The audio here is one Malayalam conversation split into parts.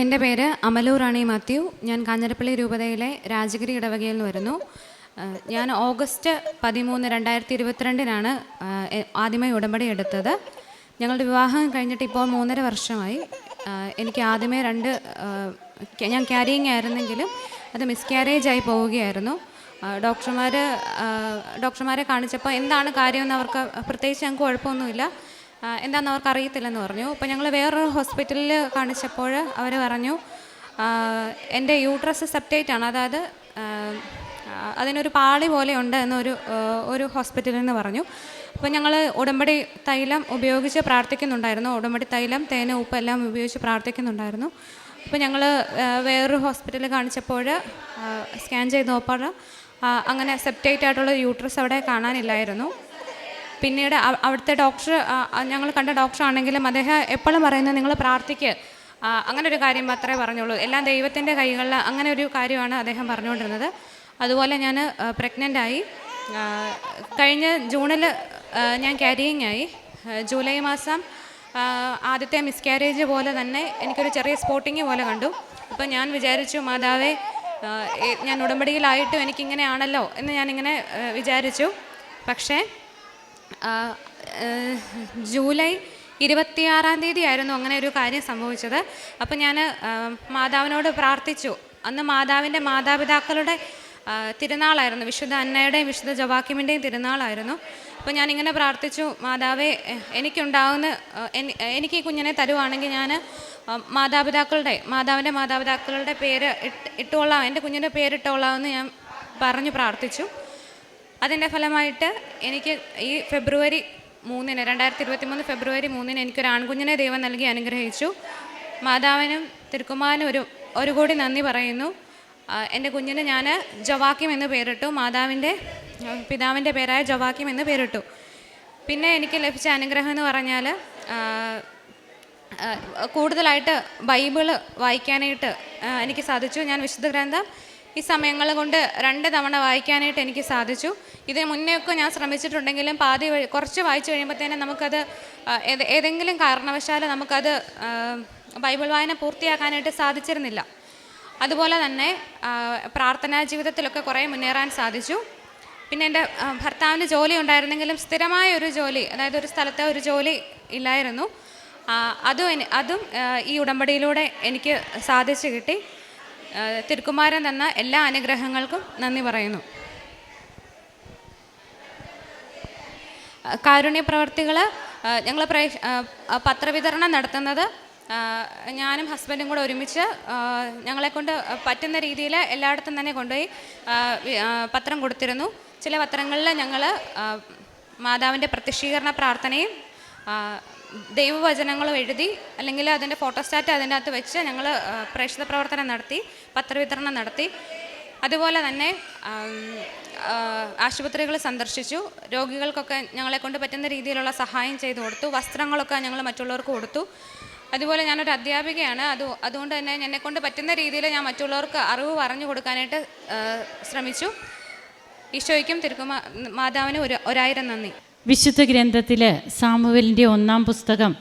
എന്റെ പേര് അമലൂർ റാണി മാത്യു. ഞാൻ കാഞ്ഞിരപ്പള്ളി രൂപതയിലെ രാജഗിരി ഇടവകയിൽ നിന്ന് വരുന്നു. ഞാൻ ഓഗസ്റ്റ് പതിമൂന്ന് രണ്ടായിരത്തി ഇരുപത്തിരണ്ടിനാണ് ആദ്യമായി ഉടമ്പടി എടുത്തത്. ഞങ്ങളുടെ വിവാഹം കഴിഞ്ഞിട്ട് ഇപ്പോൾ മൂന്നര വർഷമായി. എനിക്ക് ആദ്യമേ രണ്ട് ഞാൻ ക്യാരിയിങ് ആയിരുന്നെങ്കിലും അത് മിസ്കാരേജ് ആയി പോവുകയായിരുന്നു. ഡോക്ടർമാർ ഡോക്ടർമാരെ കാണിച്ചപ്പോൾ എന്താണ് കാര്യമെന്ന് അവർക്ക് പ്രത്യേകിച്ച് ഞങ്ങൾക്ക് കുഴപ്പമൊന്നുമില്ല. എന്താണെന്ന് അവർക്ക് അറിയത്തില്ലെന്ന് പറഞ്ഞു. അപ്പോൾ ഞങ്ങൾ വേറൊരു ഹോസ്പിറ്റലിൽ കാണിച്ചപ്പോൾ അവർ പറഞ്ഞു എന്റെ യൂട്രസ് സെപ്റ്റേറ്റ് ആണ്. അതായത് അതിനൊരു പാളി പോലെ ഉണ്ട് എന്നൊരു ഒരു ഹോസ്പിറ്റലിൽ നിന്ന് പറഞ്ഞു. അപ്പോൾ ഞങ്ങൾ ഉടമ്പടി തൈലം ഉപയോഗിച്ച് പ്രാർത്ഥിക്കുന്നുണ്ടായിരുന്നു. ഉടമ്പടി തൈലം തേന ഉപ്പ് എല്ലാം ഉപയോഗിച്ച് പ്രാർത്ഥിക്കുന്നുണ്ടായിരുന്നു. അപ്പോൾ ഞങ്ങൾ വേറൊരു ഹോസ്പിറ്റലിൽ കാണിച്ചപ്പോൾ സ്കാൻ ചെയ്ത് നോക്കുമ്പോൾ അങ്ങനെ സെപ്റ്റേറ്റ് ആയിട്ടുള്ള യൂട്രസ് അവിടെ കാണാനില്ലായിരുന്നു. പിന്നീട് അവ- അവിടുത്തെ ഡോക്ടർ ഞങ്ങൾ കണ്ട ഡോക്ടർ ആണെങ്കിലും അദ്ദേഹം എപ്പോഴും പറയുന്നത് നിങ്ങൾ പ്രാർത്ഥിക്കുക അങ്ങനെ ഒരു കാര്യം മാത്രമേ പറഞ്ഞുള്ളൂ. എല്ലാം ദൈവത്തിന്റെ കൈകളിൽ അങ്ങനെ ഒരു കാര്യമാണ് അദ്ദേഹം പറഞ്ഞുകൊണ്ടിരുന്നത്. അതുപോലെ ഞാൻ പ്രഗ്നന്റ് ആയി. കഴിഞ്ഞ ജൂണിൽ ഞാൻ ക്യാരിയിങ് ആയി. ജൂലൈ മാസം ആദ്യത്തെ മിസ്കാരേജ് പോലെ തന്നെ എനിക്കൊരു ചെറിയ സ്പോട്ടിങ് പോലെ കണ്ടു. അപ്പോൾ ഞാൻ വിചാരിച്ചു മാതാവേ ഞാൻ ഉടമ്പടിയിലായിട്ടും എനിക്കിങ്ങനെയാണല്ലോ എന്ന് ഞാനിങ്ങനെ വിചാരിച്ചു. പക്ഷേ ജൂലൈ ഇരുപത്തിയാറാം തീയതി ആയിരുന്നു അങ്ങനെ ഒരു കാര്യം സംഭവിച്ചത്. അപ്പോൾ ഞാൻ മാതാവിനോട് പ്രാർത്ഥിച്ചു. അന്ന് മാതാവിന്റെ മാതാപിതാക്കളുടെ തിരുനാളായിരുന്നു. വിശുദ്ധ അന്നയുടെയും വിശുദ്ധ ജവാക്കിമിന്റെയും തിരുനാളായിരുന്നു. അപ്പോൾ ഇങ്ങനെ പ്രാർത്ഥിച്ചു മാതാവേ എനിക്കുണ്ടാവുന്ന എനിക്ക് ഈ കുഞ്ഞിനെ തരുവാണെങ്കിൽ ഞാൻ മാതാപിതാക്കളുടെ മാതാവിന്റെ മാതാപിതാക്കളുടെ പേര് ഇട്ട് ഇട്ടുകൊള്ളാം. എന്റെ കുഞ്ഞിന്റെ പേരിട്ടുകൊള്ളാമെന്ന് ഞാൻ പറഞ്ഞു പ്രാർത്ഥിച്ചു. അതിന്റെ ഫലമായിട്ട് എനിക്ക് ഈ ഫെബ്രുവരി മൂന്നിന് രണ്ടായിരത്തി ഇരുപത്തി മൂന്ന് ഫെബ്രുവരി മൂന്നിന് എനിക്കൊരു ആൺകുഞ്ഞിനെ ദൈവം നൽകി അനുഗ്രഹിച്ചു. മാതാവിനും തിരുക്കുമാരനും ഒരു ഒരു കോടി നന്ദി പറയുന്നു. എന്റെ കുഞ്ഞിന് ഞാൻ ജവാക്യം എന്ന് പേരിട്ടു. മാതാവിന്റെ പിതാവിന്റെ പേരായ ജവാക്യം എന്ന് പേരിട്ടു. പിന്നെ എനിക്ക് ലഭിച്ച അനുഗ്രഹം എന്ന് പറഞ്ഞാൽ കൂടുതലായിട്ട് ബൈബിൾ വായിക്കാനായിട്ട് എനിക്ക് സാധിച്ചു. ഞാൻ വിശുദ്ധ ഗ്രന്ഥം ഈ സമയങ്ങൾ കൊണ്ട് രണ്ട് തവണ വായിക്കാനായിട്ട് എനിക്ക് സാധിച്ചു. ഇതിന് മുന്നേ ഒക്കെ ഞാൻ ശ്രമിച്ചിട്ടുണ്ടെങ്കിലും പാതി കുറച്ച് വായിച്ചു കഴിയുമ്പോഴത്തേനും നമുക്കത് ഏതെങ്കിലും കാരണവശാൽ നമുക്കത് ബൈബിൾ വായന പൂർത്തിയാക്കാനായിട്ട് സാധിച്ചിരുന്നില്ല. അതുപോലെ തന്നെ പ്രാർത്ഥനാ ജീവിതത്തിലൊക്കെ കുറേ മുന്നേറാൻ സാധിച്ചു. പിന്നെ എന്റെ ഭർത്താവിന് ജോലി ഉണ്ടായിരുന്നെങ്കിലും സ്ഥിരമായ ഒരു ജോലി അതായത് ഒരു സ്ഥലത്തെ ഒരു ജോലി ഇല്ലായിരുന്നു. അതും അതും ഈ ഉടമ്പടിയിലൂടെ എനിക്ക് സാധിച്ചു കിട്ടി. തിരുക്കുമാരൻ തന്ന എല്ലാ അനുഗ്രഹങ്ങൾക്കും നന്ദി പറയുന്നു. കാരുണ്യ പ്രവർത്തികൾ ഞങ്ങൾ പത്രവിതരണം നടത്തുന്നത് ഞാനും ഹസ്ബൻഡും കൂടെ ഒരുമിച്ച് ഞങ്ങളെക്കൊണ്ട് പറ്റുന്ന രീതിയിൽ എല്ലായിടത്തും തന്നെ കൊണ്ടുപോയി പത്രം കൊടുത്തിരുന്നു. ചില പത്രങ്ങളിൽ ഞങ്ങൾ മാതാവിന്റെ പ്രത്യക്ഷീകരണ പ്രാർത്ഥനയും ദൈവവചനങ്ങളും എഴുതി അല്ലെങ്കിൽ അതിന്റെ ഫോട്ടോസ്റ്റാറ്റ് അതിന്റെ അകത്ത് വെച്ച് ഞങ്ങൾ പ്രേക്ഷിത പ്രവർത്തനം നടത്തി. പത്രവിതരണം നടത്തി. അതുപോലെ തന്നെ ആശുപത്രികൾ സന്ദർശിച്ചു. രോഗികൾക്കൊക്കെ ഞങ്ങളെ കൊണ്ട് പറ്റുന്ന രീതിയിലുള്ള സഹായം ചെയ്തു കൊടുത്തു. വസ്ത്രങ്ങളൊക്കെ ഞങ്ങൾ മറ്റുള്ളവർക്ക് കൊടുത്തു. അതുപോലെ ഞാനൊരു അധ്യാപികയാണ്. അത് അതുകൊണ്ട് തന്നെ എന്നെ കൊണ്ട് പറ്റുന്ന രീതിയിൽ ഞാൻ മറ്റുള്ളവർക്ക് അറിവ് പറഞ്ഞു കൊടുക്കാനായിട്ട് ശ്രമിച്ചു. ഈശോയ്ക്കും തിരുക്കുമാ മാതാവിന് ഒരു ഒരായിരം നന്ദി. വിശുദ്ധ ഗ്രന്ഥത്തിൽ സാമുവലിന്റെ ഒന്നാം പുസ്തകം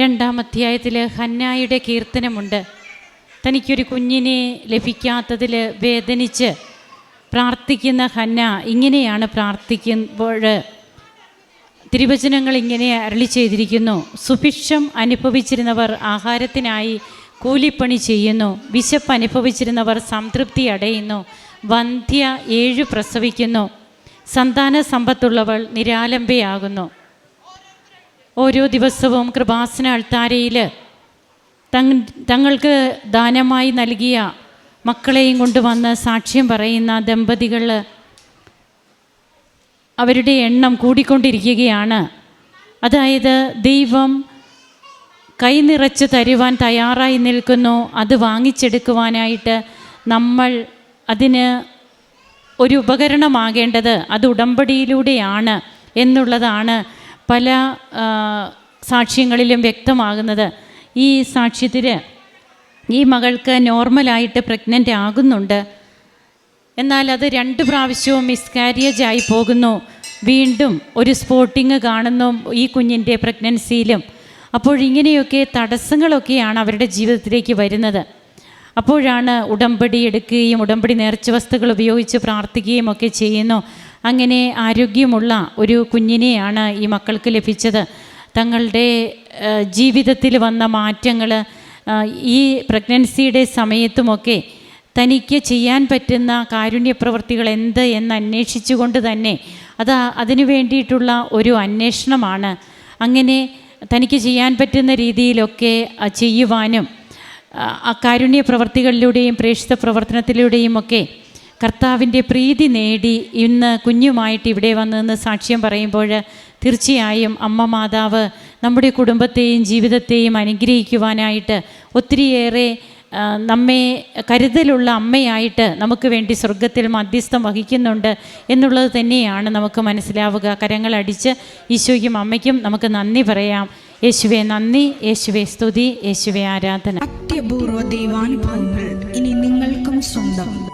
രണ്ടാം അധ്യായത്തിൽ ഹന്നായുടെ കീർത്തനമുണ്ട്. തനിക്കൊരു കുഞ്ഞിനെ ലഭിക്കാത്തതിൽ വേദനിച്ച് പ്രാർത്ഥിക്കുന്ന ഹന്ന ഇങ്ങനെയാണ് പ്രാർത്ഥിക്കുമ്പോൾ തിരുവചനങ്ങൾ ഇങ്ങനെ അരളി ചെയ്തിരിക്കുന്നു. സുഭിക്ഷം അനുഭവിച്ചിരുന്നവർ ആഹാരത്തിനായി കൂലിപ്പണി ചെയ്യുന്നു. വിശപ്പ് അനുഭവിച്ചിരുന്നവർ സംതൃപ്തി അടയുന്നു. വന്ധ്യ ഏഴ് പ്രസവിക്കുന്നു. സന്താന സമ്പത്തുള്ളവൾ നിരാലംബയാകുന്നു. ഓരോ ദിവസവും കൃപാസന അൾത്താരയിൽ തങ്ങൾക്ക് ദാനമായി നൽകിയ മക്കളെയും കൊണ്ടുവന്ന് സാക്ഷ്യം പറയുന്ന ദമ്പതികൾ അവരുടെ എണ്ണം കൂടിക്കൊണ്ടിരിക്കുകയാണ്. അതായത് ദൈവം കൈനിറച്ച് തരുവാൻ തയ്യാറായി നിൽക്കുന്നു. അത് വാങ്ങിച്ചെടുക്കുവാനായിട്ട് നമ്മൾ അതിന് ഒരു ഉപകരണമാകേണ്ടത് അത് ഉടമ്പടിയിലൂടെയാണ് എന്നുള്ളതാണ് പല സാക്ഷ്യങ്ങളിലും വ്യക്തമാകുന്നത്. ഈ സാക്ഷ്യത്തിൽ ഈ മകൾക്ക് നോർമലായിട്ട് പ്രഗ്നന്റ് ആകുന്നുണ്ട്. എന്നാൽ അത് രണ്ട് പ്രാവശ്യവും മിസ്കാരിയേജ് ആയി പോകുന്നു. വീണ്ടും ഒരു സ്പോട്ടിങ് കാണുന്നു ഈ കുഞ്ഞിന്റെ പ്രഗ്നൻസിയിലും അപ്പോഴിങ്ങനെയൊക്കെ തടസ്സങ്ങളൊക്കെയാണ് അവരുടെ ജീവിതത്തിലേക്ക് വരുന്നത്. അപ്പോഴാണ് ഉടമ്പടി എടുക്കുകയും ഉടമ്പടി നേർച്ച വസ്തുക്കൾ ഉപയോഗിച്ച് പ്രാർത്ഥിക്കുകയും ഒക്കെ ചെയ്യുന്നു. അങ്ങനെ ആരോഗ്യമുള്ള ഒരു കുഞ്ഞിനെയാണ് ഈ മക്കൾക്ക് ലഭിച്ചത്. തങ്ങളുടെ ജീവിതത്തിൽ വന്ന മാറ്റങ്ങൾ ഈ പ്രഗ്നൻസിയുടെ സമയത്തുമൊക്കെ തനിക്ക് ചെയ്യാൻ പറ്റുന്ന കാരുണ്യപ്രവർത്തികൾ എന്ത് എന്ന് അന്വേഷിച്ചുകൊണ്ട് തന്നെ അത് അതിനു വേണ്ടിയിട്ടുള്ള ഒരു അന്വേഷണമാണ്. അങ്ങനെ തനിക്ക് ചെയ്യാൻ പറ്റുന്ന രീതിയിലൊക്കെ ചെയ്യുവാനും ആ, കാരുണ്യ പ്രവർത്തികളിലൂടെയും പ്രേക്ഷിത പ്രവർത്തനത്തിലൂടെയും ഒക്കെ കർത്താവിന്റെ പ്രീതി നേടി ഇന്ന് കുഞ്ഞുമായിട്ട് ഇവിടെ വന്ന് നിന്ന് സാക്ഷ്യം പറയുമ്പോൾ തീർച്ചയായും അമ്മ മാതാവ് നമ്മുടെ കുടുംബത്തെയും ജീവിതത്തെയും അനുഗ്രഹിക്കുവാനായിട്ട് ഒത്തിരിയേറെ നമ്മെ കരുതലുള്ള അമ്മയായിട്ട് നമുക്ക് വേണ്ടി സ്വർഗത്തിൽ മധ്യസ്ഥം വഹിക്കുന്നുണ്ട് എന്നുള്ളത് തന്നെയാണ് നമുക്ക് മനസ്സിലാവുക. കരങ്ങളടിച്ച് ഈശോയ്ക്കും അമ്മയ്ക്കും നമുക്ക് നന്ദി പറയാം. യേശുവെ നന്ദി. യേശുവെ സ്തുതി. യേശുവെ ആരാധന. അത്യപൂർവ ദൈവാനുഭവങ്ങൾ ഇനി നിങ്ങൾക്കും സ്വന്തം.